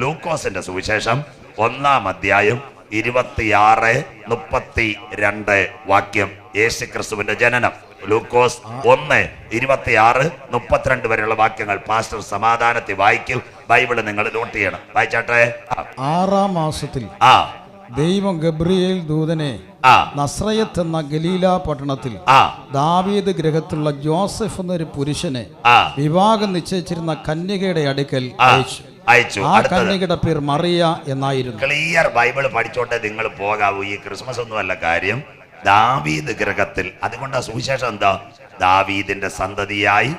ലൂക്കോസിന്റെ സുവിശേഷം ഒന്നാം അധ്യായം ഇരുപത്തിയാറ് മുപ്പത്തി രണ്ട് വാക്യം. യേശു ക്രിസ്തുവിന്റെ ജനനം. ലൂക്കോസ് ഒന്ന് ഇരുപത്തിയാറ് മുപ്പത്തിരണ്ട് വരെയുള്ള വാക്യങ്ങൾ പാസ്റ്റർ സമാധാനത്തിൽ വായിക്കും. ബൈബിൾ നിങ്ങൾ നോട്ട് ചെയ്യണം. വായിച്ചാട്ടെ? ആറാം മാസത്തിൽ ആ. ദൈവം ഗബ്രിയേൽ ദൂതനെ നസ്രയത്ത് എന്ന ഗലീല പട്ടണത്തിൽ ദാവീദ് ഗ്രഹത്തിലുള്ള ജോസഫ് എന്നൊരു പുരുഷനെ ആ. വിവാഹം നിശ്ചയിച്ചിരുന്ന കന്യകയുടെ അടുക്കൽ അയച്ചു. അയച്ചു. ആ കന്യകയുടെ മറിയ എന്നായിരുന്നു. ക്ലിയർ ബൈബിൾ പഠിച്ചോണ്ട് നിങ്ങൾ പോകാവൂ. ഈ ക്രിസ്മസ് ഒന്നും അല്ല കാര്യം. ദാവീദ് ഗ്രഹത്തിൽ അതുകൊണ്ട് സുവിശേഷം എന്താ? ദാവീദിന്റെ സന്തതിയായി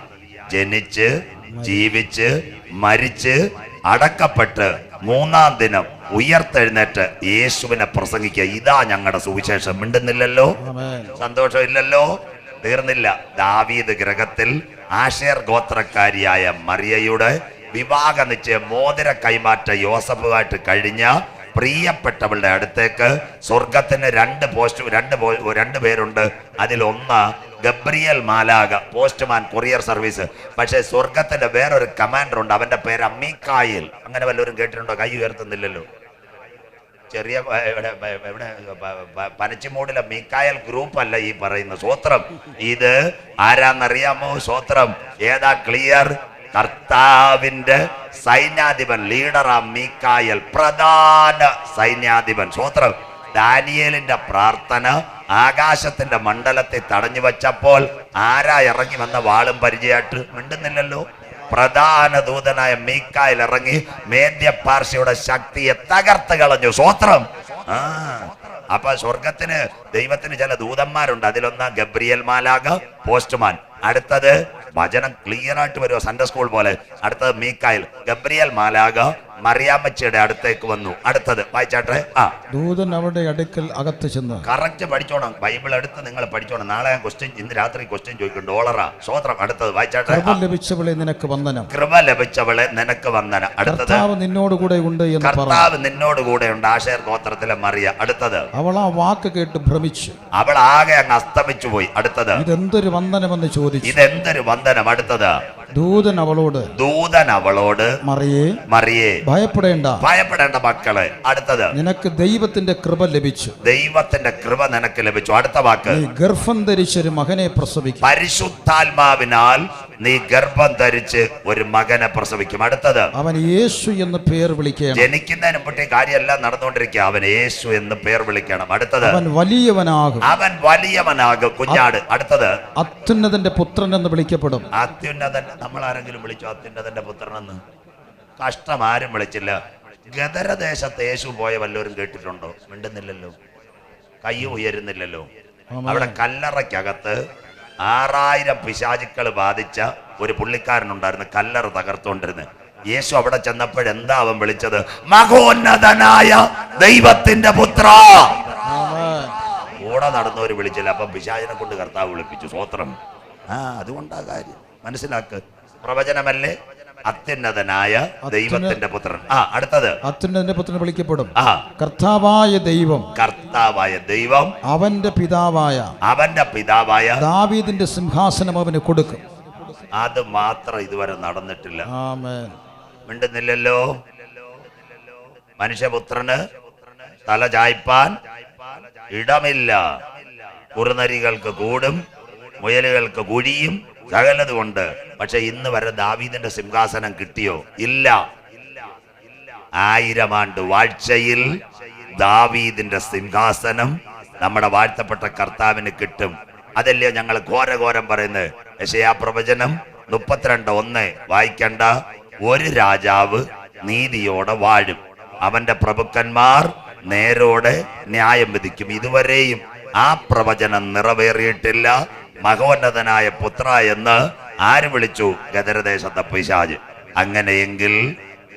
ജനിച്ച് ജീവിച്ച് മരിച്ച് അടക്കപ്പെട്ട് മൂന്നാം ദിനം ഉയർത്തെഴുന്നേറ്റ് യേശുവിനെ പ്രസംഗിക്കുക. ഇതാ ഞങ്ങളുടെ സുവിശേഷം. മിണ്ടുന്നില്ലല്ലോ? സന്തോഷം സന്തോഷമില്ലല്ലോ? തീർന്നില്ല. ദാവീദ് ഗ്രഹത്തിൽ ആഷേർ ഗോത്രക്കാരിയായ മറിയയുടെ വിവാഹ നിശ്ചയം മോതിര കൈമാറ്റ യോസഫുമായിട്ട് കഴിഞ്ഞ പ്രിയപ്പെട്ടവളുടെ അടുത്തേക്ക് സ്വർഗത്തിന് രണ്ട് പോസ്റ്റ് രണ്ട് രണ്ട് പേരുണ്ട്. അതിലൊന്ന് ഗബ്രിയൽ മാലാഗ പോസ്റ്റ്മാൻ കൊറിയർ സർവീസ്. പക്ഷേ സ്വർഗത്തിന്റെ വേറൊരു കമാൻഡർ ഉണ്ട്. അവന്റെ പേര് അമ്മിക്കായിൽ അങ്ങനെ വല്ലവരും കേട്ടിട്ടുണ്ടോ? കൈ ഉയർത്തുന്നില്ലല്ലോ. ചെറിയ പനച്ചിമൂടിലെ മീക്കായൽ ഗ്രൂപ്പ് അല്ല ഈ പറയുന്ന സ്വോത്രം ഇത് ആരാന്നറിയാമോ സ്വോത്രം ഏതാ ക്ലിയർ കർത്താവിന്റെ സൈന്യാധിപൻ ലീഡറാ മീക്കായൽ പ്രധാന സൈന്യാധിപൻ. സ്വോത്രം ദാനിയേലിന്റെ പ്രാർത്ഥന ആകാശത്തിന്റെ മണ്ഡലത്തെ തടഞ്ഞു വച്ചപ്പോൾ ആരാ ഇറങ്ങി വന്ന വാളും പരിചയമായിട്ട് മിണ്ടുന്നില്ലല്ലോ. പ്രധാന ദൂതനായ മീക്കായിൽ ഇറങ്ങി മേദ്യ പാർശയുടെ ശക്തിയെ തകർത്ത് കളഞ്ഞു. സ്വോത്രം ആ അപ്പൊ സ്വർഗത്തിന് ദൈവത്തിന് ചില ദൂതന്മാരുണ്ട്. അതിലൊന്നാ ഗബ്രിയൽ മാലാക പോസ്റ്റ്മാൻ. അടുത്തത് വചനം ക്ലിയർ ആയിട്ട് വരുമോ സൺഡേ സ്കൂൾ പോലെ. അടുത്തത് മീക്കായിൽ ഗബ്രിയൽ മാലാക മറിയാമ്മച്ചിയുടെ അടുത്തേക്ക് വന്നു. അടുത്തത് വായിച്ചാട്ടെ? ആ. ദൂതൻ അവരുടെ അടുക്കൽ അകത്ത് ചെന്ന് കറക്റ്റ് പഠിച്ചോണം. ബൈബിൾ എടുത്ത് നിങ്ങൾ പഠിച്ചോണം. നാളെ ഞാൻ ക്വസ്റ്റ്യൻ ഇന്ന് രാത്രി ക്വസ്റ്റ്യൻ ചോദിക്കും ഡോളറാ സ്വോത്രം അടുത്തത് വായിച്ചാട്ടെ? കൃപ. ലഭിച്ചവളെ നിനക്ക് വന്ദനം. കൃപ ലഭിച്ചവളെ നിനക്ക് വന്ദനം. അടുത്തത്? കർത്താവ് നിന്നോട് കൂടെ ഉണ്ട് എന്ന് കർത്താവ് നിന്നോട് കൂടെ ഉണ്ട്. ആശയർ ഗോത്രത്തിലെ മറിയ. അടുത്തത്? അവൾ ആ വാക്ക് കേട്ട് ഭ്രമിച്ചു. അവൾ ആകെ അങ്ങ് അസ്തമിച്ചു പോയി. അടുത്തത്? ഇതെന്തൊരു വന്ദനമെന്ന് ചോദിച്ചു. ഇതെന്തൊരു വന്ദനം? അടുത്തത്? ദൂതൻ അവളോട് ദൂതൻ അവളോട് മറിയേ മറിയേ ഭയപ്പെടേണ്ട. ഭയപ്പെടേണ്ട മക്കളെ. അടുത്തത്. നിനക്ക് ദൈവത്തിന്റെ കൃപ ലഭിച്ചു. ദൈവത്തിന്റെ കൃപ നിനക്ക് ലഭിച്ചു. അടുത്ത വാക്ക്. ഗർഭം ധരിച്ചൊരു മകനെ പ്രസവിക്കും. പരിശുദ്ധാത്മാവിനാൽ നീ ഗർഭം ധരിച്ച് ഒരു മകനെ പ്രസവിക്കും. അടുത്തത് അവൻ യേശു എന്ന് പേർ വിളിക്കണം ജനിക്കുന്നതിന് മുമ്പേ കാര്യമെല്ലാം നടന്നുകൊണ്ടിരിക്കുക. അവൻ യേശു എന്ന് പേർ വിളിക്കണം. അടുത്തത് അവൻ വലിയവനാകും. അവൻ വലിയവനാകും കുഞ്ഞാട്. അടുത്തത് അത്യുന്നതന്റെ പുത്രൻ എന്ന് വിളിക്കപ്പെടും. അത്യുന്നതൻ നമ്മൾ ആരെങ്കിലും വിളിച്ചു? അത്യുന്നതന്റെ പുത്രൻ എന്ന് കഷ്ടം ആരും വിളിച്ചില്ല. ഗദരദേശത്ത് യേശു പോയ വല്ലവരും കേട്ടിട്ടുണ്ടോ? മിണ്ടുന്നില്ലല്ലോ. കൈ ഉയരുന്നില്ലല്ലോ. അവിടെ കല്ലറയ്ക്കകത്ത് ആറായിരം പിശാചുക്കൾ ബാധിച്ച ഒരു പുള്ളിക്കാരനുണ്ടായിരുന്നു കല്ലറ തകർത്തുകൊണ്ടിരുന്നത് യേശു അവിടെ ചെന്നപ്പോഴെന്താ അവൻ വിളിച്ചത്? മഹോന്നതനായ ദൈവത്തിന്റെ പുത്ര! കൂടെ നടന്നവർ വിളിച്ചില്ല. അപ്പം പിശാചിനെ കൊണ്ട് കർത്താവ് വിളിപ്പിച്ചു. സ്വോത്രം ആ അതുകൊണ്ടാ കാര്യം. മനസ്സിലാക്ക്. പ്രവചനമല്ലേ? അത്യുന്നതനായ ദൈവത്തിന്റെ പുത്രൻ. ആ അടുത്തത്. അത്യുന്നതന്റെ പുത്രൻ വിളിക്കപ്പെടും. ആ. കർത്താവായ ദൈവം. കർത്താവായ ദൈവം. അവന്റെ പിതാവായ. അവന്റെ പിതാവായ ദാവീദിന്റെ സിംഹാസനം അവന് കൊടുക്കും. അത് മാത്രം ഇതുവരെ നടന്നിട്ടില്ല. മിണ്ടുന്നില്ലല്ലോ? മനുഷ്യപുത്രന് തല ചായ്പാൻ ഇടമില്ല. കുറുനരികൾക്ക് കൂടും മുയലുകൾക്ക് കുഴിയും സകലതുകൊണ്ട് പക്ഷെ ഇന്ന് വരെ ദാവീദിന്റെ സിംഹാസനം കിട്ടിയോ? ഇല്ല. ആയിരം ആണ്ട് വാഴ്ചയിൽ ദാവീദിന്റെ സിംഹാസനം നമ്മുടെ വാഴ്ത്തപ്പെട്ട കർത്താവിന് കിട്ടും. അതല്ലയോ ഞങ്ങൾ ഘോരഘോരം പറയുന്നത്? പക്ഷേ ആ പ്രവചനം മുപ്പത്തിരണ്ട് ഒന്ന്. വായിക്കണ്ട. ഒരു രാജാവ് നീതിയോടെ വാഴും. അവന്റെ പ്രഭുക്കന്മാർ നേരോടെ ന്യായം വിധിക്കും. ഇതുവരെയും ആ പ്രവചനം നിറവേറിയിട്ടില്ല. മഹോന്നതനായ പുത്ര എന്ന് ആര് വിളിച്ചു? ഗദരദേശത്തെ പിശാജ്. അങ്ങനെയെങ്കിൽ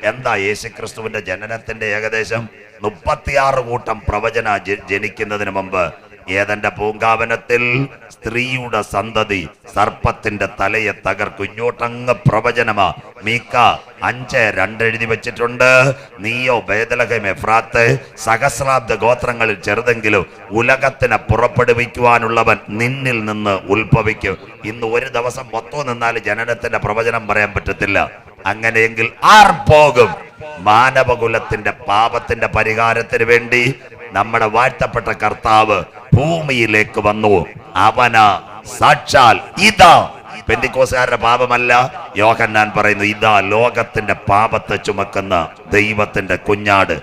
എന്താ യേശുക്രിസ്തുവിന്റെ ജനനത്തിന്റെ ഏകദേശം മുപ്പത്തിയാറ് കൂട്ടം പ്രവചന ജനിക്കുന്നതിന് മുമ്പ് ഏതന്റെ പൂങ്കാവനത്തിൽ സ്ത്രീയുടെ സന്തതി സർപ്പത്തിന്റെ തലയെ തകർക്കും. ഇങ്ങോട്ടങ്ങ് പ്രവചനമാ. മീക്ക അഞ്ച് രണ്ടെഴുതി വെച്ചിട്ടുണ്ട്. നീയോ ബേദലഹം എഫ്രാത്ത് സഹസ്രാബ്ദ ഗോത്രങ്ങളിൽ ചെറുതെങ്കിലും ഉലകത്തിനെ പുറപ്പെടുവിക്കുവാനുള്ളവൻ നിന്നിൽ നിന്ന് ഉത്ഭവിക്കും. ഇന്ന് ഒരു ദിവസം മൊത്തം നിന്നാൽ ജനനത്തിന്റെ പ്രവചനം പറയാൻ പറ്റത്തില്ല. അങ്ങനെയെങ്കിൽ ആർ പോകും? മാനവകുലത്തിന്റെ പാപത്തിന്റെ പരിഹാരത്തിന് വേണ്ടി നമ്മുടെ വാഴ്ത്തപ്പെട്ട കർത്താവ് ഭൂമിയിലേക്ക് വന്നു. അവന സാക്ഷാൽ ഇതാ. പെന്തിക്കോസുകാരുടെ പാപമല്ല. യോഹന്നാൻ പറയുന്നു ഇതാ ലോകത്തിന്റെ പാപത്തെ ചുമക്കുന്ന ദൈവത്തിന്റെ കുഞ്ഞാട്.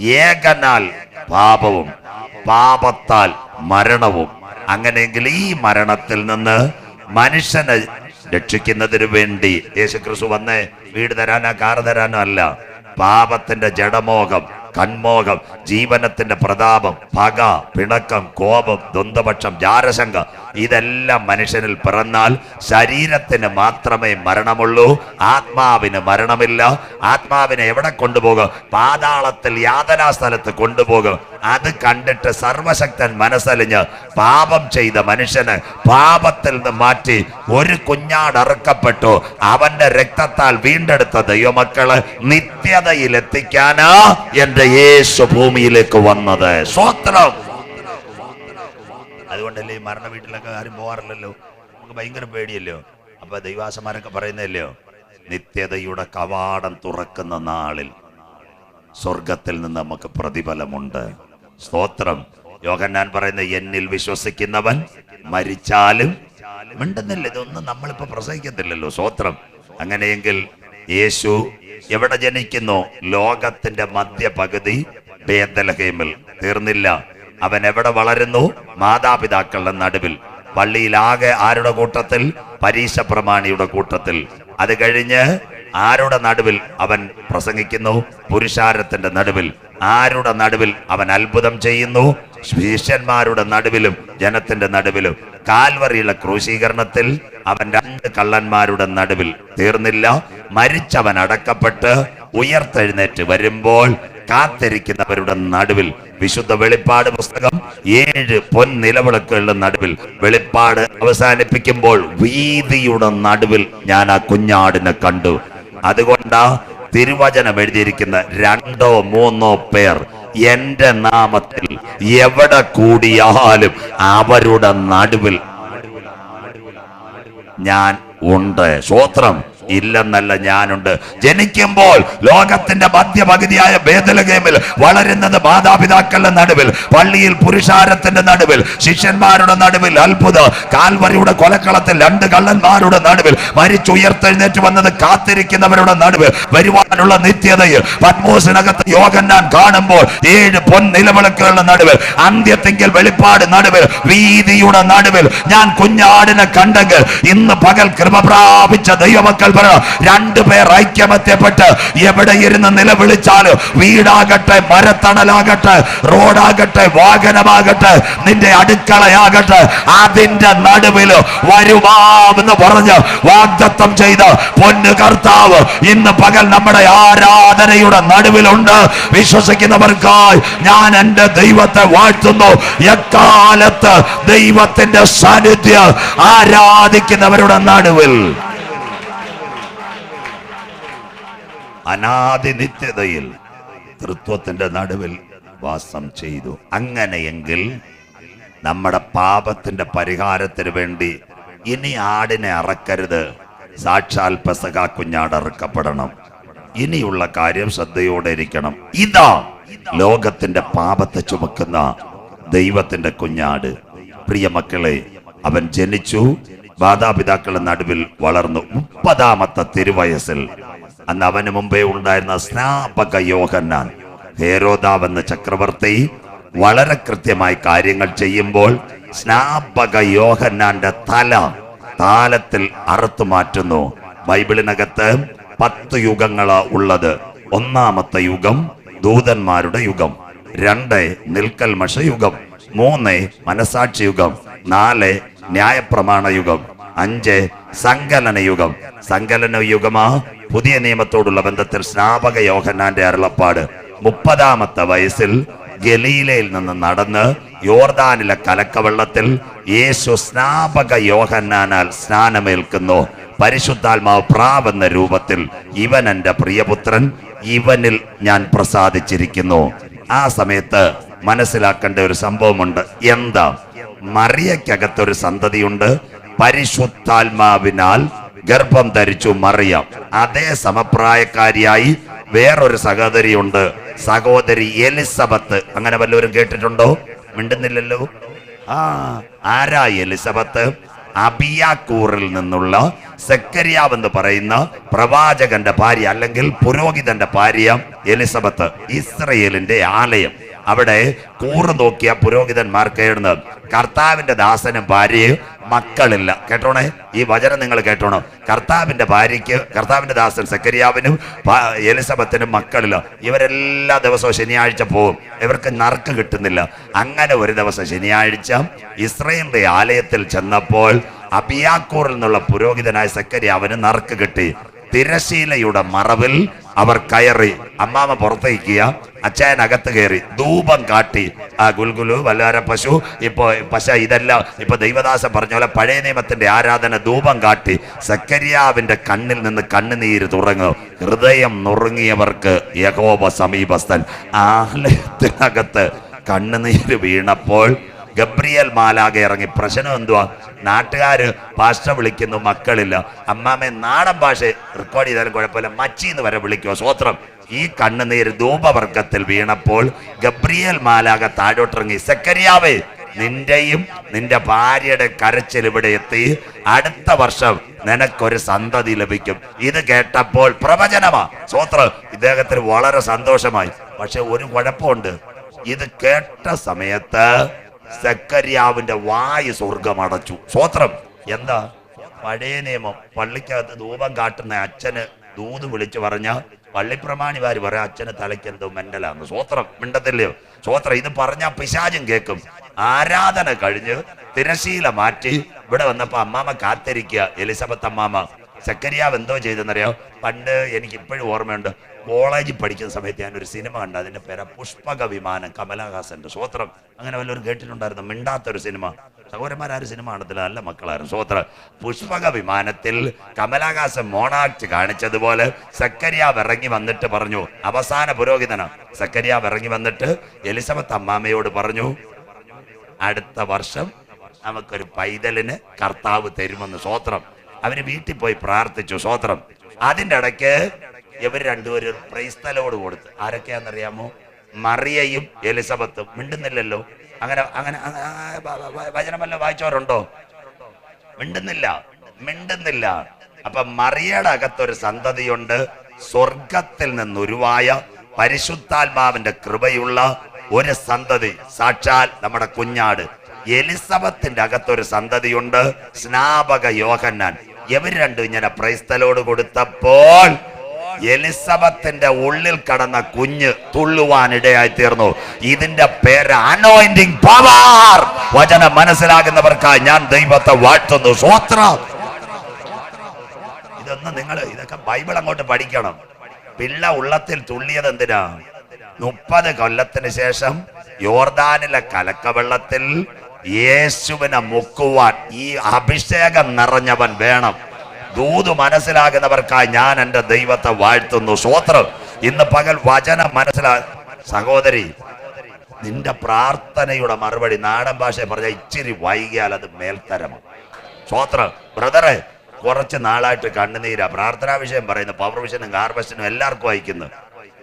ഏകനാൽ പാപവും പാപത്താൽ മരണവും. അങ്ങനെയെങ്കിൽ ഈ മരണത്തിൽ നിന്ന് മനുഷ്യനെ രക്ഷിക്കുന്നതിന് വേണ്ടി യേശുക്രിസ്തു വന്നേ. വീട് തരാനോ കാറ് തരാനോ അല്ല. പാപത്തിന്റെ ജഡമോഹം കൺമോഹം ജീവനത്തിന്റെ പ്രതാപം പക പിണക്കം കോപം ദ്വന്ദ്പക്ഷം ജാരശങ്ക ഇതെല്ലാം മനുഷ്യനിൽ പിറന്നാൽ ശരീരത്തിന് മാത്രമേ മരണമുള്ളൂ ആത്മാവിന് മരണമില്ല. ആത്മാവിനെ എവിടെ കൊണ്ടുപോകും? പാതാളത്തിൽ യാതനാ സ്ഥലത്ത് കൊണ്ടുപോകും. അത് കണ്ടിട്ട് സർവശക്തൻ മനസ്സലിഞ്ഞ് പാപം ചെയ്ത മനുഷ്യന് പാപത്തിൽ നിന്ന് മാറ്റി ഒരു കുഞ്ഞാടറുക്കപ്പെട്ടു. അവന്റെ രക്തത്താൽ വീണ്ടെടുത്ത ദൈവമക്കൾ നിത്യതയിൽ എത്തിക്കാനാ എന്റെ യേശു ഭൂമിയിലേക്ക് വന്നത്. സ്വത്രം അതുകൊണ്ടല്ലേ മരണ വീട്ടിലൊക്കെ ആരും പോകാറില്ലല്ലോ നമുക്ക് ഭയങ്കര പേടിയല്ലോ? അപ്പൊ ദൈവാസന്മാരൊക്കെ പറയുന്നല്ലോ നിത്യതയുടെ കവാടം തുറക്കുന്ന നാളിൽ സ്വർഗത്തിൽ നിന്ന് നമുക്ക് പ്രതിഫലമുണ്ട്. സ്തോത്രം. യോഹന്നാൻ പറയുന്ന എന്നിൽ വിശ്വസിക്കുന്നവൻ മരിച്ചാലും മിണ്ടുന്നില്ല. ഇതൊന്നും നമ്മളിപ്പോ പ്രസംഗിക്കത്തില്ലല്ലോ സ്തോത്രം. അങ്ങനെയെങ്കിൽ യേശു എവിടെ ജനിക്കുന്നു? ലോകത്തിന്റെ മധ്യപകുതി ബേദലഹേമിൽ തീർന്നില്ല. അവൻ എവിടെ വളരുന്നു? മാതാപിതാക്കളുടെ നടുവിൽ. പള്ളിയിലാകെ ആരുടെ കൂട്ടത്തിൽ? പരീശ പ്രമാണിയുടെ കൂട്ടത്തിൽ. അത് കഴിഞ്ഞ് ആരുടെ നടുവിൽ അവൻ പ്രസംഗിക്കുന്നു? പുരുഷാരത്തിന്റെ നടുവിൽ. ആരുടെ നടുവിൽ അവൻ അത്ഭുതം ചെയ്യുന്നു? ശിഷ്യന്മാരുടെ നടുവിലും ജനത്തിന്റെ നടുവിലും. കാൽവറിയിലെ ക്രൂശീകരണത്തിൽ അവൻ രണ്ട് കള്ളന്മാരുടെ നടുവിൽ തീർന്നില്ല. മരിച്ചവൻ അടക്കപ്പെട്ട് ഉയർത്തെഴുന്നേറ്റ് വരുമ്പോൾ കാത്തിരിക്കുന്നവരുടെ നടുവിൽ വിശുദ്ധ വെളിപ്പാട് പുസ്തകം ഏഴ് പൊൻ നിലവിളക്കുകളുടെ നടുവിൽ വെളിപ്പാട് അവസാനിപ്പിക്കുമ്പോൾ വീതിയുടെ നടുവിൽ ഞാൻ ആ കുഞ്ഞാടിനെ കണ്ടു. അതുകൊണ്ടാ തിരുവചനം എഴുതിയിരിക്കുന്ന രണ്ടോ മൂന്നോ പേർ എന്റെ നാമത്തിൽ എവിടെ കൂടിയാലും അവരുടെ നടുവിൽ ഞാൻ ഉണ്ട്. സ്വോത്രം ഇല്ലെന്നല്ല ഞാനുണ്ട്. ജനിക്കുമ്പോൾ ലോകത്തിന്റെ മധ്യപകുതിയായ ബേദലഗേമിൽ വളരുന്നത് മാതാപിതാക്കളുടെ നടുവിൽ പള്ളിയിൽ പുരുഷാരത്തിന്റെ നടുവിൽ ശിഷ്യന്മാരുടെ നടുവിൽ അത്ഭുത കാൽവരിയുടെ കൊലക്കളത്തിൽ രണ്ട് കള്ളന്മാരുടെ നടുവിൽ മരിച്ചുയർത്തെഴുന്നേറ്റ് വന്നത് കാത്തിരിക്കുന്നവരുടെ നടുവിൽ വരുവാനുള്ള നിത്യതയിൽ പത്മോസിനകത്ത് ഞാൻ കാണുമ്പോൾ ഏഴ് പൊൻ നിലവിളക്കുകളുടെ നടുവിൽ അന്ത്യത്തെങ്കിൽ വെളിപ്പാട് നടുവിൽ വീതിയുടെ നടുവിൽ ഞാൻ കുഞ്ഞാടിനെ കണ്ടെങ്കിൽ ഇന്ന് പകൽ കൃപ പ്രാപിച്ച ദൈവമക്കൾ പറ രണ്ടുപേർ ഐക്യമത്യപ്പെട്ട് എവിടെ ഇരുന്ന് നിലവിളിച്ചാലും വീടാകട്ടെ മരത്തണലാകട്ടെ റോഡാകട്ടെ വാഹനമാകട്ടെ നിന്റെ അടുക്കളയാകട്ടെ അതിന്റെ നടുവിൽ വരുവാമെന്ന് പറഞ്ഞ് വാഗ്ദത്തം ചെയ്ത് പൊന്നു കർത്താവ് ഇന്ന് പകൽ നമ്മുടെ ആരാധനയുടെ നടുവിലുണ്ട്. വിശ്വസിക്കുന്നവർക്കായി ഞാൻ എന്റെ ദൈവത്തെ വാഴ്ത്തുന്നു. എക്കാലത്ത് ദൈവത്തിന്റെ സാന്നിധ്യം ആരാധിക്കുന്നവരുടെ നടുവിൽ. അനാദി നിത്യതയിൽ തൃത്വത്തിന്റെ നടുവിൽ വാസം ചെയ്തു. അങ്ങനെയെങ്കിൽ നമ്മുടെ പാപത്തിന്റെ പരിഹാരത്തിന് വേണ്ടി ഇനി ആടിനെ അറക്കരുത്. സാക്ഷാൽ പെസക കുഞ്ഞാട് അറക്കപ്പെടണം. ഇനിയുള്ള കാര്യം ശ്രദ്ധയോടെ ഇരിക്കണം. ഇതാ ലോകത്തിന്റെ പാപത്തെ ചുമക്കുന്ന ദൈവത്തിന്റെ കുഞ്ഞാട്. പ്രിയ മക്കളെ അവൻ ജനിച്ചു. മാതാപിതാക്കളുടെ നടുവിൽ വളർന്നു. മുപ്പതാമത്തെ തിരുവയസ്സിൽ അന്ന് അവന് മുമ്പേ ഉണ്ടായിരുന്ന സ്നാപക യോഹന്നാൻ ഹേരോദാവ് എന്ന ചക്രവർത്തി വളരെ കൃത്യമായി കാര്യങ്ങൾ ചെയ്യുമ്പോൾ സ്നാപക യോഹന്നാന്റെ തല താലത്തിൽ അറുത്തു മാറ്റുന്നു. ബൈബിളിനകത്ത് പത്ത് യുഗങ്ങളാ ഉള്ളത്. ഒന്നാമത്തെ യുഗം ദൂതന്മാരുടെ യുഗം. രണ്ട് നിൽക്കൽമഷ യുഗം. മൂന്ന് മനസാക്ഷി യുഗം. നാല് ന്യായപ്രമാണ യുഗം. അഞ്ച് സങ്കലന യുഗം. സങ്കലന യുഗമാ പുതിയ നിയമത്തോടുള്ള ബന്ധത്തിൽ സ്നാപക യോഹന്നാന്റെ അരുളപ്പാട് മുപ്പതാമത്തെ വയസ്സിൽ ഗലീലയിൽ നിന്ന് നടന്ന് യോർദാനിലെ കലക്കവെള്ളത്തിൽ യേശു സ്നാപക യോഹന്നാനാൽ സ്നാനമേൽക്കുന്നു. പരിശുദ്ധാത്മാവ് പ്രാവെന്ന രൂപത്തിൽ ഇവൻ എന്റെ പ്രിയപുത്രൻ ഇവനിൽ ഞാൻ പ്രസാദിച്ചിരിക്കുന്നു. ആ സമയത്ത് മനസ്സിലാക്കേണ്ട ഒരു സംഭവമുണ്ട്. എന്താ? മറിയക്കകത്തൊരു സന്തതിയുണ്ട്. പരിശുദ്ധാത്മാവിനാൽ ഗർഭം ധരിച്ചു മറിയാം. അതേ സമപ്രായക്കാരിയായി വേറൊരു സഹോദരിയുണ്ട്. സഹോദരി എലിസബത്ത്. അങ്ങനെ വല്ലവരും കേട്ടിട്ടുണ്ടോ? മിണ്ടുന്നില്ലല്ലോ? ആ ആരാ എലിസബത്ത്? അബിയാക്കൂറിൽ നിന്നുള്ള സെക്കരിയാവ് എന്ന് പറയുന്ന പ്രവാചകന്റെ ഭാര്യ അല്ലെങ്കിൽ പുരോഹിതന്റെ ഭാര്യ എലിസബത്ത് ഇസ്രയേലിന്റെ ആലയം. അവിടെ കൂറ് നോക്കിയ പുരോഹിതന്മാർക്ക് കേടുന്നത് കർത്താവിന്റെ ദാസനും ഭാര്യയും മക്കളില്ല. കേട്ടോണേ? ഈ വചനം നിങ്ങൾ കേട്ടോണോ. കർത്താവിന്റെ ഭാര്യയ്ക്ക് കർത്താവിന്റെ ദാസൻ സെക്കരിയാവിനും എലിസബത്തിനും മക്കളില്ല. ഇവരെല്ലാ ദിവസവും ശനിയാഴ്ച പോകും ഇവർക്ക് നറുക്ക് കിട്ടുന്നില്ല. അങ്ങനെ ഒരു ദിവസം ശനിയാഴ്ച ഇസ്രയേലിന്റെ ആലയത്തിൽ ചെന്നപ്പോൾ അബിയാക്കൂറിൽ നിന്നുള്ള പുരോഹിതനായ സെക്കരിയാവിന് നറുക്ക് കിട്ടി. തിരശീലയുടെ മറവിൽ അവർ കയറി. അമ്മാമ പുറത്തേക്കുക അച്ചായൻ കയറി. ധൂപം കാട്ടി. ആ ഗുൽഗുലു വല്ലാര പശു ഇപ്പൊ പശ ഇതെല്ലാം ഇപ്പൊ ദൈവദാസൻ പറഞ്ഞ പോലെ പഴയ നിയമത്തിന്റെ ആരാധന ധൂപം കാട്ടി. സക്കരിയാവിന്റെ കണ്ണിൽ നിന്ന് കണ്ണുനീര് തുറങ്ങും. ഹൃദയം നുറുങ്ങിയവർക്ക് യഹോബ സമീപസ്ഥൻ. ആലയത്തിനകത്ത് കണ്ണുനീര് വീണപ്പോൾ ഗബ്രിയേൽ മാലാകെ ഇറങ്ങി. പ്രശ്നം എന്തുവാ? നാട്ടുകാര് ഭാഷ വിളിക്കുന്നു മക്കളില്ല. അമ്മാമേ നാടൻ ഭാഷ റെക്കോർഡ് ചെയ്താലും കുഴപ്പമില്ല. മച്ചി എന്ന് വരെ വിളിക്കുമോ സ്വോത്രം. ഈ കണ്ണുനീര് ധൂപവർഗത്തിൽ വീണപ്പോൾ ഗബ്രിയൽ മാലാക താഴോട്ടിറങ്ങി സെക്കരിയാവേ നിന്റെയും നിന്റെ ഭാര്യയുടെ കരച്ചിൽ ഇവിടെ എത്തി. അടുത്ത വർഷം നിനക്കൊരു സന്തതി ലഭിക്കും. ഇത് കേട്ടപ്പോൾ പ്രവചനമാ. സ്വോത്രം ഇദ്ദേഹത്തിന് വളരെ സന്തോഷമായി. പക്ഷെ ഒരു കുഴപ്പമുണ്ട്. ഇത് കേട്ട സമയത്ത് സക്കരിയാവിന്റെ വായു സ്വർഗം അടച്ചു. സ്വോത്രം. എന്താ? പഴയ നിയമം. പള്ളിക്കകത്ത് ധൂപം കാട്ടുന്ന അച്ഛന് ദൂത് വിളിച്ചു പറഞ്ഞ പള്ളിപ്രമാണിമാര് പറയാം അച്ഛന് തലയ്ക്ക് എന്തോ മെന്റലാന്ന്. സ്വോത്രം. മിണ്ടത്തില്ലയോ? സ്വോത്രം. ഇത് പറഞ്ഞ പിശാചും കേൾക്കും ആരാധന കഴിഞ്ഞ് തിരശീല മാറ്റി ഇവിടെ വന്നപ്പോ അമ്മാമ കാത്തിരിക്കുക എലിസബത്ത് അമ്മാമ. സക്കരിയാവ് എന്തോ ചെയ്തെന്നറിയോ പണ്ട് എനിക്ക് ഇപ്പോഴും ഓർമ്മയുണ്ട്. കോളേജിൽ പഠിക്കുന്ന സമയത്ത് ഞാൻ ഒരു സിനിമ കണ്ടു. അതിന്റെ പേര് പുഷ്പക വിമാനം കമലഹാസന്റെ സ്വോത്രം. അങ്ങനെ വല്ലവരും കേട്ടിട്ടുണ്ടായിരുന്നു. മിണ്ടാത്തൊരു സിനിമ. സഹോദരന്മാരാരും സിനിമ കാണത്തില്ല. നല്ല മക്കളായിരുന്നു. സ്വോത്രം. പുഷ്പക വിമാനത്തിൽ കമലഹാസൻ മോണാക്ട് കാണിച്ചതുപോലെ സക്കരിയാവ് ഇറങ്ങി വന്നിട്ട് പറഞ്ഞു അവസാന പുരോഹിതനാ. സക്കരിയാവ് ഇറങ്ങി വന്നിട്ട് എലിസബത്ത് അമ്മാമയോട് പറഞ്ഞു അടുത്ത വർഷം നമുക്കൊരു പൈതലിന് കർത്താവ് തരുമെന്ന് സ്വോത്രം. അവർ വീട്ടിൽ പോയി പ്രാർത്ഥിച്ചു സ്വോത്രം അതിന്റെ ഇടയ്ക്ക് ഇവർ രണ്ടുപേരും പ്രൈസ്തലോട് കൊടുത്തു. ആരൊക്കെയാണെന്നറിയാമോ? മറിയയും എലിസബത്തും. മിണ്ടുന്നില്ലല്ലോ. അങ്ങനെ അങ്ങനെ വചനമല്ല വായിച്ചവരുണ്ടോ? മിണ്ടുന്നില്ല. മിണ്ടുന്നില്ല. അപ്പൊ മറിയയുടെ അകത്തൊരു സന്തതിയുണ്ട്. സ്വർഗത്തിൽ നിന്നുരുവായ പരിശുദ്ധാത്മാവിന്റെ കൃപയുള്ള ഒരു സന്തതി. സാക്ഷാൽ നമ്മുടെ കുഞ്ഞാട്. എലിസബത്തിന്റെ അകത്തൊരു സന്തതിയുണ്ട്. സ്നാപക യോഹന്നാൻ. ഇവർ രണ്ടും ഇങ്ങനെ പ്രൈസ്തലോട് കൊടുത്തപ്പോൾ എലിസബത്തിന്റെ ഉള്ളിൽ കടന്ന കുഞ്ഞ് തുള്ളുവാൻ ഇടയായി തീർന്നു. ഇതിന്റെ പേര് അനോയിന്റിങ് പവർ വചന മനസ്സിലാകുന്നവർക്കായി ഞാൻ ദൈവത്തെ വാഴ്ത്തുന്നു. സ്വോത്രം. ഇതൊന്നും നിങ്ങൾ ഇതൊക്കെ ബൈബിൾ അങ്ങോട്ട് പഠിക്കണം. പിള്ള ഉള്ളത്തിൽ തുള്ളിയത് എന്തിനാ? മുപ്പത് കൊല്ലത്തിന് ശേഷം യോർദാനിലെ കലക്കവെള്ളത്തിൽ യേശുവിനെ മുക്കുവാൻ ഈ അഭിഷേകം നിറഞ്ഞവൻ വേണം. ദൂത് മനസ്സിലാകുന്നവർക്കായി ഞാൻ എന്റെ ദൈവത്തെ വാഴ്ത്തുന്നു. സ്വോത്രം ഇന്ന് പകൽ വചനം മനസ്സിലാ സഹോദരി നിന്റെ പ്രാർത്ഥനയുടെ മറുപടി നാടൻ ഭാഷ പറഞ്ഞ ഇച്ചിരി വൈകിയാൽ അത് മേൽത്തരമാണ്. സ്വോത്രം ബ്രദറെ കുറച്ച് നാളായിട്ട് കണ്ണുനീരാ. പ്രാർത്ഥനാ വിഷയം പറയുന്നു പവർ വിഷനും ഗാർബസിനും എല്ലാവർക്കും അയക്കുന്നു.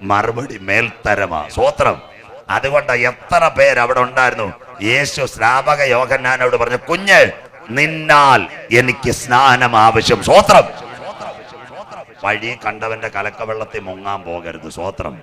മറുപടി മേൽത്തരമാ. സ്വോത്രം അതുകൊണ്ട് എത്ര പേര് അവിടെ ഉണ്ടായിരുന്നു. യേശു ശ്രാപക യോഗന്നാനോട് പറഞ്ഞു കുഞ്ഞ് നിന്നാൽ എനിക്ക് സ്നാനം ആവശ്യം. സ്വോത്രം. വഴി കണ്ടവന്റെ കലക്കവെള്ളത്തിൽ മുങ്ങാൻ പോകരുത് സ്വോത്രം.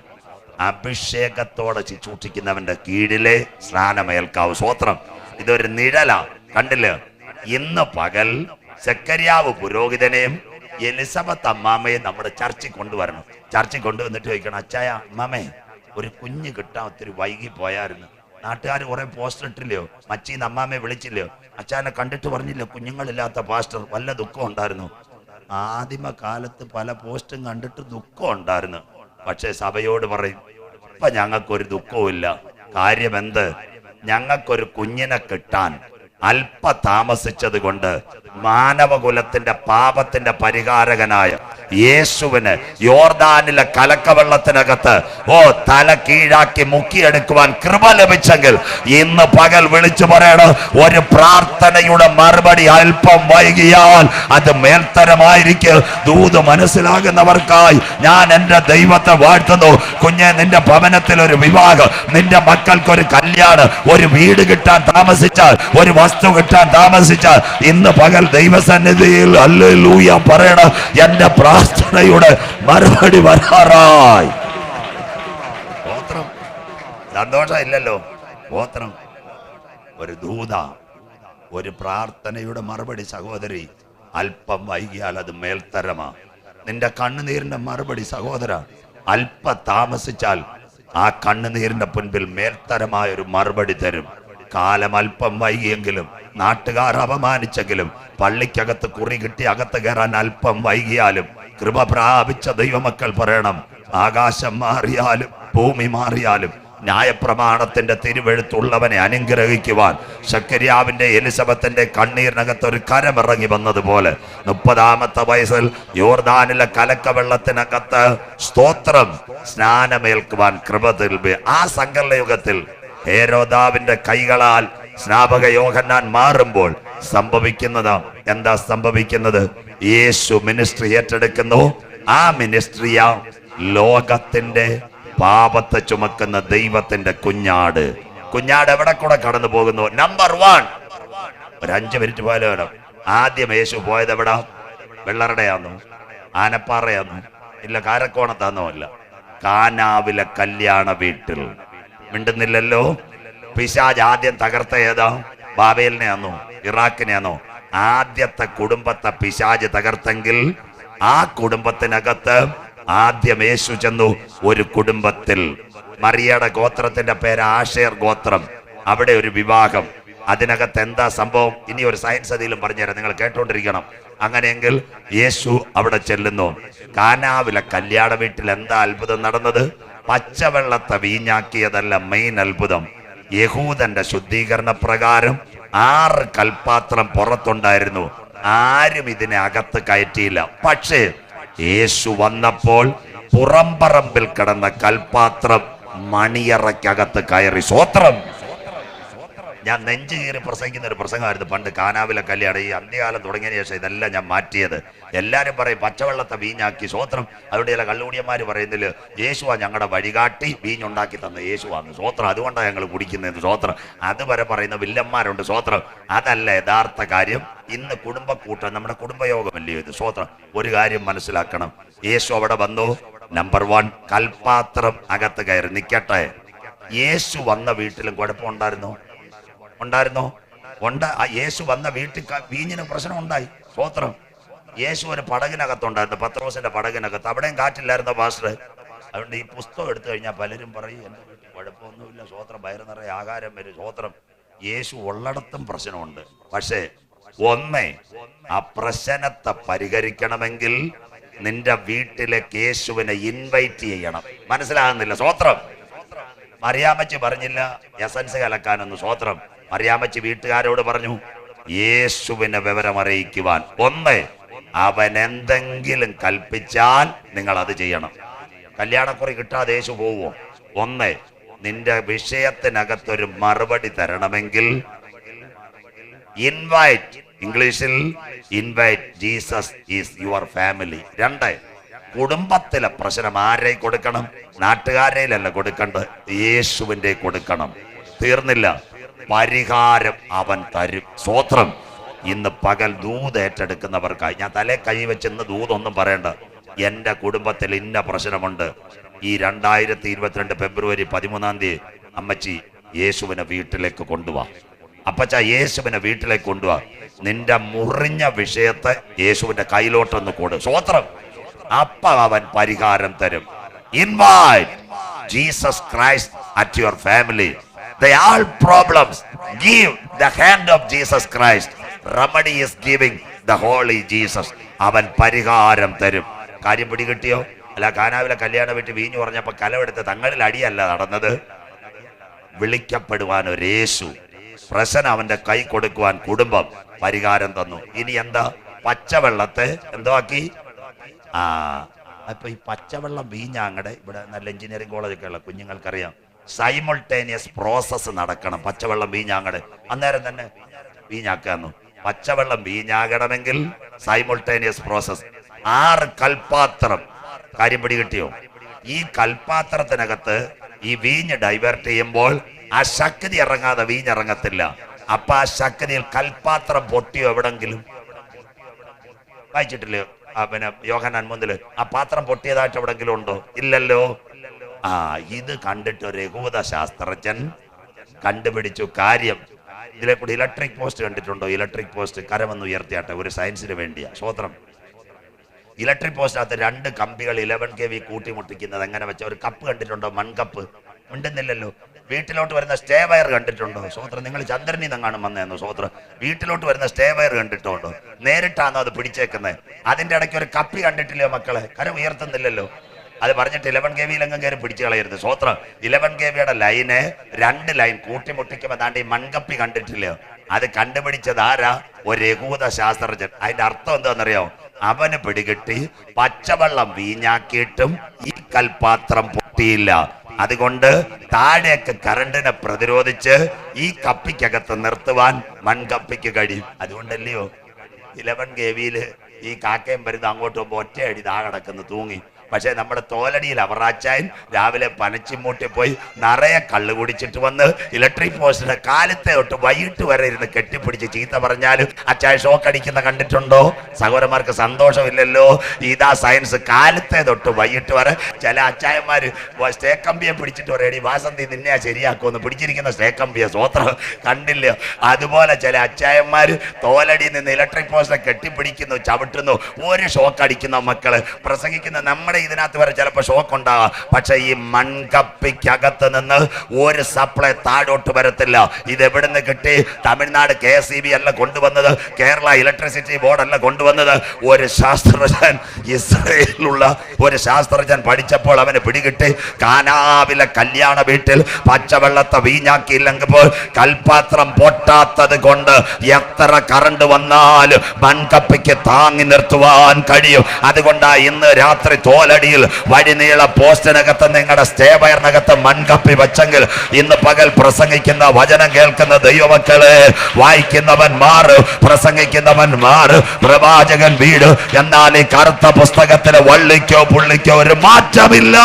അഭിഷേകത്തോടെ ശുശ്രൂഷിക്കുന്നവന്റെ കീഴിലെ സ്നാനമേൽക്കാവ് സ്വോത്രം. ഇതൊരു നിഴല കണ്ടില്ലേ? ഇന്ന് പകൽ സെക്കരിയാവ് പുരോഹിതനെയും എലിസബത്ത് അമ്മാമയും നമ്മുടെ ചർച്ചിൽ കൊണ്ടുവരണം. ചർച്ചിൽ കൊണ്ടുവന്നിട്ട് ചോദിക്കണം അച്ചായ അമ്മാമേ ഒരു കുഞ്ഞ് കിട്ടാൻ ഒത്തിരി വൈകി പോയായിരുന്നു നാട്ടുകാർ കുറെ പോസ്റ്റർ ഇട്ടില്ലയോ? മച്ചീന്ന് അമ്മാമ്മയെ വിളിച്ചില്ലയോ? അച്ഛനെ കണ്ടിട്ട് പറഞ്ഞില്ല? കുഞ്ഞുങ്ങളില്ലാത്ത പാസ്റ്റർ വല്ല ദുഃഖം ഉണ്ടായിരുന്നു? ആദിമ കാലത്ത് പല പോസ്റ്റും കണ്ടിട്ട് ദുഃഖം ഉണ്ടായിരുന്നു. പക്ഷെ സഭയോട് പറയും ഇപ്പൊ ഞങ്ങൾക്കൊരു ദുഃഖവുമില്ല. കാര്യം എന്ത് ഞങ്ങൾക്കൊരു കുഞ്ഞിനെ കിട്ടാൻ അല്പ താമസിച്ചത് കൊണ്ട് മാനവകുലത്തിന്റെ പാപത്തിന്റെ പരിഹാരകനായ യേശുവിന് യോർദാനിലെ കലക്കവെള്ളത്തിനകത്ത് ഓ തല കീഴാക്കി മുക്കിയെടുക്കുവാൻ കൃപ ലഭിച്ചെങ്കിൽ ഇന്ന് പകൽ വിളിച്ചു പറയണം ഒരു പ്രാർത്ഥനയുടെ മറുപടി അല്പം വൈകിയാൽ അത് മേൽത്തരമായിരിക്കും. ദൂത് മനസ്സിലാകുന്നവർക്കായി ഞാൻ എന്റെ ദൈവത്തെ വാഴ്ത്തുന്നു. കുഞ്ഞെ നിന്റെ ഭവനത്തിൽ ഒരു വിവാഹം നിന്റെ മക്കൾക്ക് ഒരു കല്യാണം ഒരു വീട് കിട്ടാൻ താമസിച്ചാൽ ഒരു വസ്തു കിട്ടാൻ താമസിച്ചാൽ ഇന്ന് പകൽ ദൈവസന്നിധിയിൽ അല്ലൂയ പറയണം എന്റെ പ്രാർത്ഥനയുടെ മറുപടി വരാറായി. ഗോത്രം. ഇല്ലല്ലോ ഗോത്രം. ഒരു ദൂത ഒരു പ്രാർത്ഥനയുടെ മറുപടി സഹോദരി അല്പം വൈകിയാൽ അത് മേൽത്തരമാ. നിന്റെ കണ്ണുനീരിന്റെ മറുപടി സഹോദര അല്പ താമസിച്ചാൽ ആ കണ്ണുനീരിന്റെ മുൻപിൽ മേൽത്തരമായ ഒരു മറുപടി തരും. കാലം അല്പം വൈകിയെങ്കിലും നാട്ടുകാർ അപമാനിച്ചെങ്കിലും പള്ളിക്കകത്ത് കുറി കിട്ടി അകത്ത് കയറാൻ അല്പം വൈകിയാലും കൃപ പ്രാപിച്ച ദൈവമക്കൾ പറയണം. ആകാശം മാറിയാലും ഭൂമി മാറിയാലും ന്യായപ്രമാണത്തിന്റെ തിരുവെഴുത്തുള്ളവനെ അനുഗ്രഹിക്കുവാൻ ശക്കരിയാവിന്റെ എലിസബത്തിന്റെ കണ്ണീരിനകത്ത് ഒരു കരമിറങ്ങി വന്നതുപോലെ മുപ്പതാമത്തെ വയസ്സിൽ യോർദാനിലെ കലക്കവെള്ളത്തിനകത്ത് സ്തോത്രം സ്നാനമേൽക്കുവാൻ കൃപ തിൽബി ആ സങ്കല്പ യുഗത്തിൽ ഹേരോദാവിന്റെ കൈകളാൽ സ്നാപക യോഹന്നാൻ മാറുമ്പോൾ സംഭവിക്കുന്നത് എന്താ സംഭവിക്കുന്നത്? യേശു മിനിസ്ട്രി ഏറ്റെടുക്കുന്നു. ആ മിനിസ്ട്രിയ ലോകത്തിന്റെ പാപത്തെ ചുമക്കുന്ന ദൈവത്തിന്റെ കുഞ്ഞാട്. കുഞ്ഞാട് എവിടെ കൂടെ കടന്നു പോകുന്നു? നമ്പർ വൺ ഒരു അഞ്ചു മിനിറ്റ് വേണം. ആദ്യം യേശു പോയത് എവിടാ? വെള്ളറടയാന്നോ? ആനപ്പാറയാന്നോ? ഇല്ല കാരക്കോണത്താന്നോ അല്ല. കാനാവിലെ കല്യാണ വീട്ടിൽ. മിണ്ടുന്നില്ലല്ലോ? പിശാജ് ആദ്യം തകർത്ത ഏതാ? ബാബേലിനെ ആണോ ഇറാഖിനെ ആണോ ആദ്യത്തെ കുടുംബത്തെ പിശാജ് തകർത്തെങ്കിൽ ആ കുടുംബത്തിനകത്ത് ആദ്യം യേശു ചെന്നു ഒരു കുടുംബത്തിൽ. മറിയയുടെ ഗോത്രത്തിന്റെ പേര് ആഷേർ ഗോത്രം. അവിടെ ഒരു വിവാഹം. അതിനകത്ത് എന്താ സംഭവം? ഇനി ഒരു സയൻസ് അതിലും പറഞ്ഞുതരാം. നിങ്ങൾ കേട്ടോണ്ടിരിക്കണം. അങ്ങനെയെങ്കിൽ യേശു അവിടെ ചെല്ലുന്നു. കാനാവിലെ കല്യാണ വീട്ടിൽ എന്താ അത്ഭുതം നടന്നത്? പച്ചവെള്ളത്തെ വീഞ്ഞാക്കിയതല്ല മെയിൻ അത്ഭുതം. യഹൂദന്റെ ശുദ്ധീകരണ പ്രകാരം ആറ് കൽപാത്രം പുറത്തുണ്ടായിരുന്നു. ആരും ഇതിനെ അകത്ത് കയറ്റിയില്ല. പക്ഷേ യേശു വന്നപ്പോൾ പുറംപറമ്പിൽ കിടന്ന കൽപാത്രം മണിയറയ്ക്കകത്ത് കയറി. സ്വോത്രം ഞാൻ നെഞ്ചു കീറി പ്രസംഗിക്കുന്ന ഒരു പ്രസംഗമായിരുന്നു പണ്ട് കാനാവിലെ കല്യാണം. ഈ അന്ത്യകാലം തുടങ്ങിയതിന് ശേഷം ഇതെല്ലാം ഞാൻ മാറ്റിയത്. എല്ലാവരും പറയും പച്ചവെള്ളത്തെ വീഞ്ഞാക്കി സ്വോത്രം. അവരുടെ ചില കള്ളുകൂടിയന്മാർ പറയുന്നില്ല യേശുവാ ഞങ്ങളുടെ വഴികാട്ടി വീഞ്ഞുണ്ടാക്കി തന്ന യേശുവാണ്. സ്വോത്രം. അതുകൊണ്ടാണ് ഞങ്ങൾ കുടിക്കുന്നത് സ്വോത്രം. അതുവരെ പറയുന്ന വില്ലന്മാരുണ്ട് സ്വോത്രം. അതല്ല യഥാർത്ഥ കാര്യം. ഇന്ന് കുടുംബക്കൂട്ടം നമ്മുടെ കുടുംബയോഗമല്ലയോ ഇത്? സ്വോത്രം. ഒരു കാര്യം മനസ്സിലാക്കണം. യേശു അവിടെ വന്നു. നമ്പർ വൺ കൽപാത്രം അകത്ത് കയറി നിൽക്കട്ടെ യേശു വന്ന വീട്ടിലും കുഴപ്പമുണ്ടായിരുന്നോ? ഉണ്ടായിരുന്നോ? ഉണ്ട്. ആ യേശു വന്ന വീട്ടിൽ വീഞ്ഞിന് പ്രശ്നം ഉണ്ടായി സ്തോത്രം. യേശു ഒരു പടകിനകത്തുണ്ടായിരുന്നു. പത്രോസിന്റെ പടകിനകത്ത്. അവിടെയും കാറ്റില്ലായിരുന്നോ പാസ്റ്റർ അതുകൊണ്ട് ഈ പുസ്തകം എടുത്തു കഴിഞ്ഞാൽ പലരും പറയും എന്റെ വീട്ടിൽ കുഴപ്പമൊന്നുമില്ല സ്വോത്രം വയറു നിറയെ ആകാരം വരും സ്വോത്രം യേശു ഉള്ളിടത്തും പ്രശ്നമുണ്ട്. പക്ഷേ ഒന്നേ ആ പ്രശ്നത്തെ പരിഹരിക്കണമെങ്കിൽ നിന്റെ വീട്ടിലെ യേശുവിനെ ഇൻവൈറ്റ് ചെയ്യണം. മനസ്സിലാകുന്നില്ല സ്വോത്രം മറിയാമ്മച്ചി പറഞ്ഞില്ല. എസൻസ് കലക്കാനൊന്ന് സ്വോത്രം മറിയാമ്മച്ചി വീട്ടുകാരോട് പറഞ്ഞു യേശുവിനെ വിവരം അറിയിക്കുവാൻ ഒന്ന് അവൻ എന്തെങ്കിലും കൽപ്പിച്ചാൽ നിങ്ങൾ അത് ചെയ്യണം. കല്യാണക്കുറി കിട്ടാതെ യേശു പോവോ ഒന്ന് നിന്റെ വിഷയത്തിനകത്തൊരു മറുപടി തരണമെങ്കിൽ ഇൻവൈറ്റ് ഇംഗ്ലീഷിൽ invite Jesus is your family രണ്ട് കുടുംബത്തിലെ പ്രശ്നം ആരെ കൊടുക്കണം? നാട്ടുകാരെയിലല്ല കൊടുക്കേണ്ടത്. യേശുവിന്റെ കൊടുക്കണം. തീർന്നില്ല. പരിഹാരം അവൻ തരും. സ്വോത്രം ഇന്ന് പകൽ ദൂത് ഏറ്റെടുക്കുന്നവർക്കായി. ഞാൻ തലേ കൈ വെച്ച് ഇന്ന് ദൂതൊന്നും പറയണ്ട. എന്റെ കുടുംബത്തിൽ ഇന്ന പ്രശ്നമുണ്ട്. ഈ രണ്ടായിരത്തി ഇരുപത്തിരണ്ട് ഫെബ്രുവരി പതിമൂന്നാം തീയതി അമ്മച്ചി യേശുവിനെ വീട്ടിലേക്ക് കൊണ്ടുവാ. അപ്പച്ച യേശുവിനെ വീട്ടിലേക്ക് കൊണ്ടുവാ. നിന്റെ മുറിഞ്ഞ വിഷയത്തെ യേശുവിന്റെ കയ്യിലോട്ടൊന്ന് കൊടു. സ്വോത്രം അപ്പ അവൻ പരിഹാരം തരും. Invite Jesus Christ at your family the all problems give the hand of Jesus Christ remedy is giving the holy Jesus അവൻ പരിഹാരം തരും. കാര്യം പിടികിട്ടിയോ? അല്ല കാനാവിലെ കല്യാണം വിട്ട് വീഞ്ഞു പറഞ്ഞപ്പോൾ കലവെടുത്ത് തങ്ങളിൽ അടിയല്ല നടന്നത്. വിളിക്കപ്പെടുവാൻ ഒരു യേശു. പ്രശ്നം അവന്റെ കൈ കൊടുക്കുവാൻ കുടുംബം പരിഹാരം തന്നു. ഇനി എന്താ? പച്ചവെള്ളത്തെ എന്തോ ആക്കി ആ. അപ്പൊ ഈ പച്ചവെള്ളം വീഞ്ഞാങ്ങടെ ഇവിടെ നല്ല എഞ്ചിനീയറിംഗ് കോളേജൊക്കെ ഉള്ള കുഞ്ഞുങ്ങൾക്കറിയാം. സൈമൾട്ടേനിയസ് പ്രോസസ് നടക്കണം. പച്ചവെള്ളം വീഞ്ഞാങ്ങടെ അന്നേരം തന്നെ വീഞ്ഞാക്കാന്നു. പച്ചവെള്ളം വീഞ്ഞാകണമെങ്കിൽ സൈമൾട്ടേനിയസ് പ്രോസസ് ആറ് കൽപാത്രം. കാര്യം പിടികിട്ടിയോ? ഈ കൽപാത്രത്തിനകത്ത് ഈ വീഞ്ഞ് ഡൈവേർട്ട് ചെയ്യുമ്പോൾ ആ ശക്തി ഇറങ്ങാതെ വീഞ്ഞിറങ്ങത്തില്ല അപ്പൊ ആ ശക്തിയിൽ കൽപാത്രം പൊട്ടിയോ എവിടെങ്കിലും? വായിച്ചിട്ടില്ലയോ? പിന്നെ യോഹനാൻ മുന്നിൽ ആ പാത്രം പൊട്ടിയതായിട്ട് എവിടെങ്കിലും ഉണ്ടോ? ഇല്ലല്ലോ. ആ ഇത് കണ്ടിട്ട് ഒരു യഹൂദ ശാസ്ത്രജ്ഞൻ കണ്ടുപിടിച്ചു കാര്യം. ഇതിലെ കൂടി ഇലക്ട്രിക് പോസ്റ്റ് കണ്ടിട്ടുണ്ടോ? ഇലക്ട്രിക് പോസ്റ്റ് കരമെന്ന് ഉയർത്തിയാട്ടെ ഒരു സയൻസിന് വേണ്ടിയാ. സ്വോത്രം ഇലക്ട്രിക് പോസ്റ്റിനകത്ത് രണ്ട് കമ്പികൾ ഇലവൻ കെ വി കൂട്ടിമുട്ടിക്കുന്നത് എങ്ങനെ വെച്ച? ഒരു കപ്പ് കണ്ടിട്ടുണ്ടോ? മൺകപ്പ്. ഉണ്ടെന്നില്ലല്ലോ. വീട്ടിലോട്ട് വരുന്ന സ്റ്റേ വയർ കണ്ടിട്ടുണ്ടോ? സോത്രം നിങ്ങൾ ചന്ദ്രനിൽ നിന്നാണ് വന്നതെന്നോ? സോത്രം വീട്ടിലോട്ട് വരുന്ന സ്റ്റേ വയർ കണ്ടിട്ടുണ്ടോ? നേരിട്ടാണോ അത് പിടിച്ചേക്കുന്നത് അതിന്റെ ഇടയ്ക്ക് ഒരു കപ്പി കണ്ടിട്ടില്ലയോ മക്കളെ? കരം ഉയർത്തുന്നില്ലല്ലോ. അത് പറഞ്ഞിട്ട് ഇലവൻ കെ വിയിൽ എങ്ങും കയറി പിടിച്ചു കളയരുത്. സ്വോത്രം ഇലവൻ കെ വിയുടെ ലൈന് രണ്ട് ലൈൻ കൂട്ടിമുട്ടിക്കുമ്പോൾ താണ്ട് ഈ മൺകപ്പി കണ്ടിട്ടില്ലയോ അത് കണ്ടുപിടിച്ചത് ആരാ? ഒരു യഹൂദ ശാസ്ത്രജ്ഞൻ. അതിന്റെ അർത്ഥം എന്താണെന്നറിയോ? അവന് പിടികിട്ടി പച്ചവെള്ളം വീഞ്ഞാക്കിയിട്ടും ഈ കൽപാത്രം പൊട്ടിയില്ല. അതുകൊണ്ട് താഴേക്ക് കറണ്ടിനെ പ്രതിരോധിച്ച് ഈ കപ്പിക്കകത്ത് നിർത്തുവാൻ മൺകപ്പിക്ക് കഴിയും. അതുകൊണ്ടല്ലയോ? ഇലവൻ കെ ഈ കാക്കയും വരുന്ന അങ്ങോട്ടും പോകുമ്പോൾ ഒറ്റയടി താ കിടക്കുന്നു തൂങ്ങി. പക്ഷേ നമ്മുടെ തോലടിയിൽ അവറാച്ചായൻ രാവിലെ പനച്ചിമൂട്ടി പോയി നിറയെ കള്ള് കുടിച്ചിട്ട് വന്ന് ഇലക്ട്രിക് പോസ്റ്റിന്റെ കാലത്തെ തൊട്ട് വൈകിട്ട് വരെ ഇരുന്ന് കെട്ടിപ്പിടിച്ച് ചീത്ത പറഞ്ഞാലും അച്ചായ ഷോക്ക് അടിക്കുന്ന കണ്ടിട്ടുണ്ടോ? സഹോദരന്മാർക്ക് സന്തോഷമില്ലല്ലോ. ഇതാ സയൻസ് കാലത്തെ തൊട്ട് വൈകിട്ട് വരെ ചില അച്ചായന്മാര് സ്റ്റേക്കമ്പിയെ പിടിച്ചിട്ട് പറയടി വാസന്തി നിന്നെ ശരിയാക്കുമെന്ന്. പിടിച്ചിരിക്കുന്ന സ്റ്റേക്കമ്പിയെ സ്വോത്രം കണ്ടില്ല. അതുപോലെ ചില അച്ചായന്മാർ തോലടി നിന്ന് ഇലക്ട്രിക് പോസ്റ്റിനെ കെട്ടിപ്പിടിക്കുന്നു ചവിട്ടുന്നു ഒരു ഷോക്ക് അടിക്കുന്ന മക്കൾ. പ്രസംഗിക്കുന്ന നമ്മുടെ ഇതിനകത്ത് വരെ ചിലപ്പോൾ ഷോക്ക് ഉണ്ടാകാം പക്ഷേ ഈ മൺകപ്പിക്കകത്ത് നിന്ന് ഒരു സപ്ലൈ താഴോട്ട് വരത്തില്ല. ഇത് എവിടുന്ന് കിട്ടി? Tamil Nadu K S E B അല്ല കൊണ്ടുവന്നത്. കേരള ഇലക്ട്രിസിറ്റി ബോർഡ് അല്ല കൊണ്ടുവന്നത്. ഒരു ശാസ്ത്രജ്ഞൻ ഇസ്രയേലിലുള്ള ഒരു ശാസ്ത്രജ്ഞൻ പഠിച്ചപ്പോൾ അവന് പിടികിട്ടി. കാനാവിലെ കല്യാണ വീട്ടിൽ പച്ചവെള്ളത്തെ വീഞ്ഞാക്കിയില്ലെങ്കിൽ കൽപാത്രം പൊട്ടാത്തത് കൊണ്ട് എത്ര കറണ്ട് വന്നാലും മൺകപ്പിക്ക് താങ്ങി നിർത്തുവാൻ കഴിയും. അതുകൊണ്ടാണ് ഇന്ന് രാത്രി തോലടിയിൽ വഴിനീള പോസ്റ്റിനകത്ത് നിങ്ങളുടെ സ്റ്റേ വയറിനകത്ത് മൺകപ്പി വെച്ചെങ്കിൽ ഇന്ന് പകൽ പ്രസംഗിക്കുന്ന വചനം കേൾക്കുന്ന ദൈവമക്കളെ വായിക്കുന്നവൻ മാറ് പ്രസംഗിക്കുന്നവൻ മാറ് പ്രവാചകൻ വീട്. എന്നാൽ ഈ കറുത്ത പുസ്തകത്തിന് വള്ളിക്കോ പുള്ളിക്കോ ഒരു മാറ്റമില്ല.